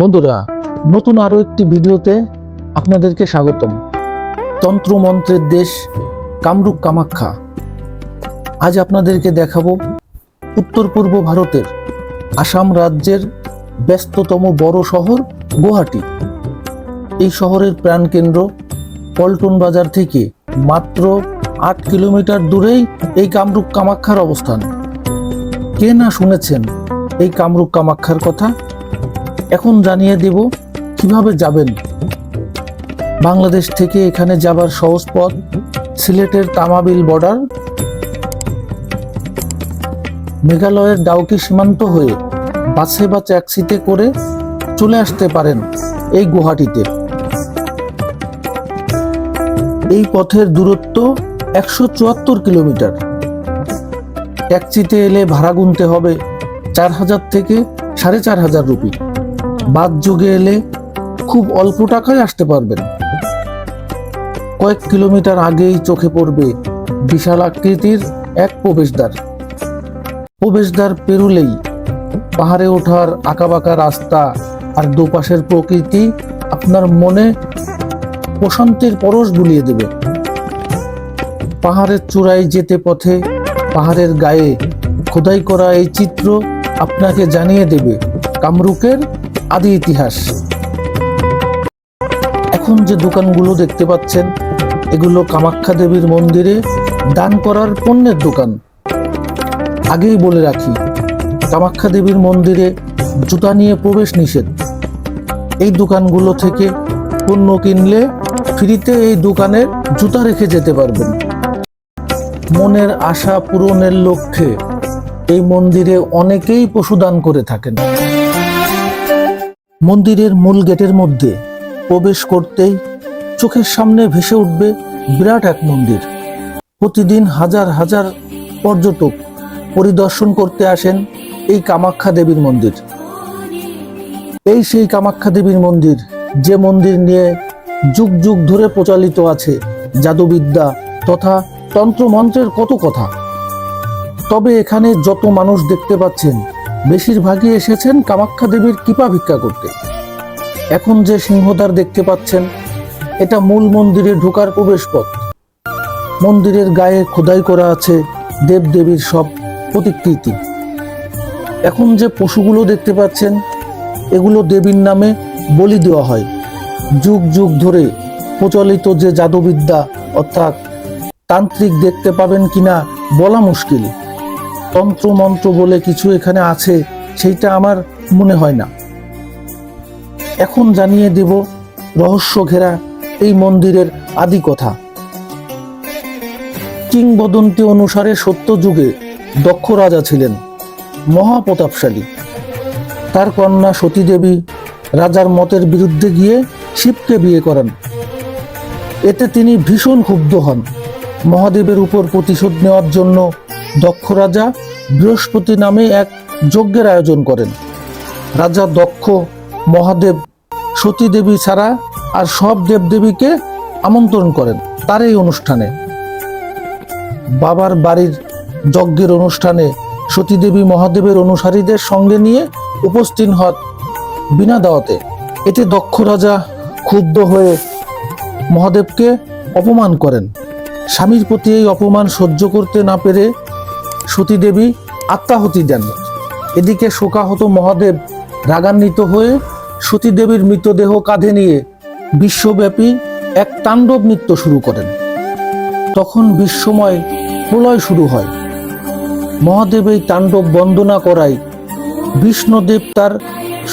বন্ধুরা, নতুন আরও একটি ভিডিওতে আপনাদেরকে স্বাগতম। তন্ত্রমন্ত্রের দেশ কামরূপ কামাখ্যা। আজ আপনাদেরকে দেখাবো উত্তর পূর্ব ভারতের আসাম রাজ্যের ব্যস্ততম বড় শহর গুয়াহাটি। এই শহরের প্রাণকেন্দ্র পল্টন বাজার থেকে মাত্র আট কিলোমিটার দূরেই এই কামরূপ কামাখ্যার অবস্থান। কে না শুনেছেন এই কামরূপ কামাখ্যার কথা? এখন জানিয়ে দেব কীভাবে যাবেন। বাংলাদেশ থেকে এখানে যাবার সহজ পথ, সিলেটের তামাবিল বর্ডার। মেঘালয়ের ডাউকি সীমান্ত হয়ে বাসে বা ট্যাক্সিতে করে চলে আসতে পারেন এই গুয়াহাটিতে। এই পথের দূরত্ব একশো চুয়াত্তর কিলোমিটার। ট্যাক্সিতে এলে ভাড়া গুনতে হবে চার হাজার থেকে সাড়ে চার হাজার রুপি। বাদ যুগে এলে খুব অল্প টাকায় আসতে পারবেন। কয়েক কিলোমিটার আগেই চোখে পড়বে বিশাল আকৃতির এক প্রবেশদ্বার। প্রবেশদ্বার পেরুলেই পাহাড়ে ওঠার আঁকাবাঁকা রাস্তা আর দুপাশের প্রকৃতি আপনার মনে প্রশান্তির পরশ বুলিয়ে দেবে। পাহাড়ের চূড়ায় যেতে পথে পাহাড়ের গায়ে খোদাই করা এই চিত্র আপনাকে জানিয়ে দেবে কামরুকের আদি ইতিহাস। এখন যে দোকানগুলো দেখতে পাচ্ছেন, এগুলো কামাখ্যা দেবীর মন্দিরে দান করার পণ্যের দোকান। আগেই বলে রাখি, কামাখ্যা দেবীর মন্দিরে জুতা নিয়ে প্রবেশ নিষেধ। এই দোকানগুলো থেকে পণ্য কিনলে ফ্রিতে এই দোকানে জুতা রেখে যেতে পারবেন। মনের আশা পূরণের লক্ষ্যে এই মন্দিরে অনেকেই পশুদান করে থাকেন। মন্দিরের মূল গেটের মধ্যে প্রবেশ করতেই চোখের সামনে ভেসে উঠবে বিরাট এক মন্দির। প্রতিদিন হাজার হাজার পর্যটক পরিদর্শন করতে আসেন এই কামাখ্যা দেবীর মন্দির। এই সেই কামাখ্যা দেবীর মন্দির, যে মন্দির নিয়ে যুগ যুগ ধরে প্রচলিত আছে জাদুবিদ্যা তথা তন্ত্রমন্ত্রের কত কথা। তবে এখানে যত মানুষ দেখতে পাচ্ছেন বেশিরভাগই এসেছেন কামাখ্যা দেবীর কৃপা ভিক্ষা করতে। এখন যে সিংহদ্বার দেখতে পাচ্ছেন, এটা মূল মন্দিরে ঢোকার প্রবেশ পথ মন্দিরের গায়ে খোদাই করা আছে দেবদেবীর সব প্রতিকৃতি এখন যে পশুগুলো দেখতে পাচ্ছেন, এগুলো দেবীর নামে বলি দেওয়া হয়। যুগ যুগ ধরে প্রচলিত যে জাদুবিদ্যা, অর্থাৎ তান্ত্রিক দেখতে পাবেন কিনা বলা মুশকিল। তন্ত্র মন্ত্র বলে কিছু এখানে আছে, সেইটা আমার মনে হয় না। এখন জানিয়ে দেব রহস্য ঘেরা এই মন্দিরের আদি কথা। কিংবদন্তি অনুসারে সত্য যুগে দক্ষ রাজা ছিলেন, মহাপ্রতাপশালী। তার কন্যা সতী দেবী রাজার মতের বিরুদ্ধে গিয়ে শিবকে বিয়ে করেন। এতে তিনি ভীষণ ক্ষুব্ধ হন। মহাদেবের উপর প্রতিশোধ নেওয়ার জন্য দক্ষ রাজা বৃহস্পতি নামে এক যজ্ঞের আয়োজন করেন। রাজা দক্ষ, মহাদেব সতী দেবী ছাড়া আর সব দেবদেবীকে আমন্ত্রণ করেন তার এই অনুষ্ঠানে। বাবার বাড়ির যজ্ঞের অনুষ্ঠানে সতীদেবী মহাদেবের অনুসারীদের সঙ্গে নিয়ে উপস্থিত হন বিনা দাওয়াতে। এতে দক্ষ রাজা ক্ষুব্ধ হয়ে মহাদেবকে অপমান করেন। স্বামীর প্রতি এই অপমান সহ্য করতে না পেরে সতীদেবী আত্মাহতি দেন। এদিকে শোকাহত মহাদেব রাগান্বিত হয়ে সতীদেবীর মৃতদেহ কাঁধে নিয়ে বিশ্বব্যাপী এক তাণ্ডব নৃত্য শুরু করেন। তখন বিশ্বময় প্রলয় শুরু হয়। মহাদেব এই তাণ্ডব বন্দনা করায় বিষ্ণুদেব তার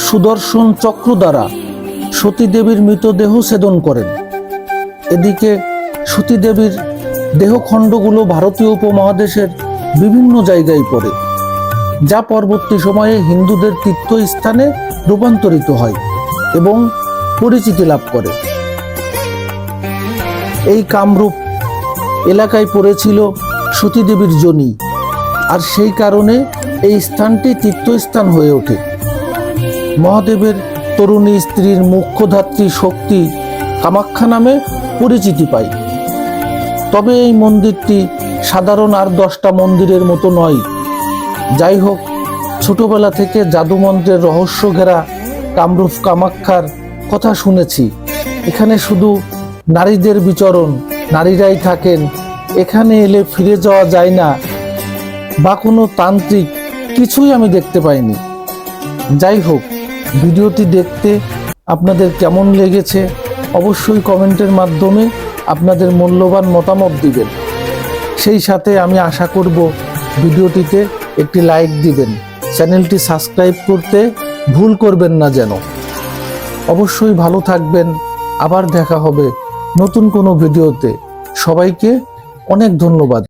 সুদর্শন চক্র দ্বারা সতীদেবীর মৃতদেহ ছেদন করেন। এদিকে সতীদেবীর দেহখণ্ডগুলো ভারতীয় উপমহাদেশের বিভিন্ন জায়গায় পড়ে, যা পরবর্তী সময়ে হিন্দুদের তীর্থস্থানে রূপান্তরিত হয় এবং পরিচিতি লাভ করে। এই কামরূপ এলাকায় পড়েছিল সতীদেবীর জনি, আর সেই কারণে এই স্থানটি তীর্থস্থান হয়ে ওঠে। মহাদেবের তরুণী স্ত্রীর মুখ্যধাত্রী শক্তি কামাখ্যা নামে পরিচিতি পায়। তবে এই মন্দিরটি সাধারণ আর দশটা মন্দিরের মতো নয়। যাই হোক, ছোটবেলা থেকে জাদুমন্ত্রের রহস্য ঘেরা কামরূপ কামাক্ষার কথা শুনেছি। এখানে শুধু নারীদের বিচরণ, নারীরাই থাকেন, এখানে এলে ফিরে যাওয়া যায় না বা কোনো তান্ত্রিক কিছুই আমি দেখতে পাইনি। যাই হোক, ভিডিওটি দেখতে আপনাদের কেমন লেগেছে অবশ্যই কমেন্টের মাধ্যমে আপনাদের মূল্যবান মতামত দিবেন। সেই সাথে আমি আশা করব ভিডিওটিতে একটি লাইক দিবেন। চ্যানেলটি সাবস্ক্রাইব করতে ভুল করবেন না যেন। অবশ্যই ভালো থাকবেন। আবার দেখা হবে নতুন কোনো ভিডিওতে। সবাইকে অনেক ধন্যবাদ।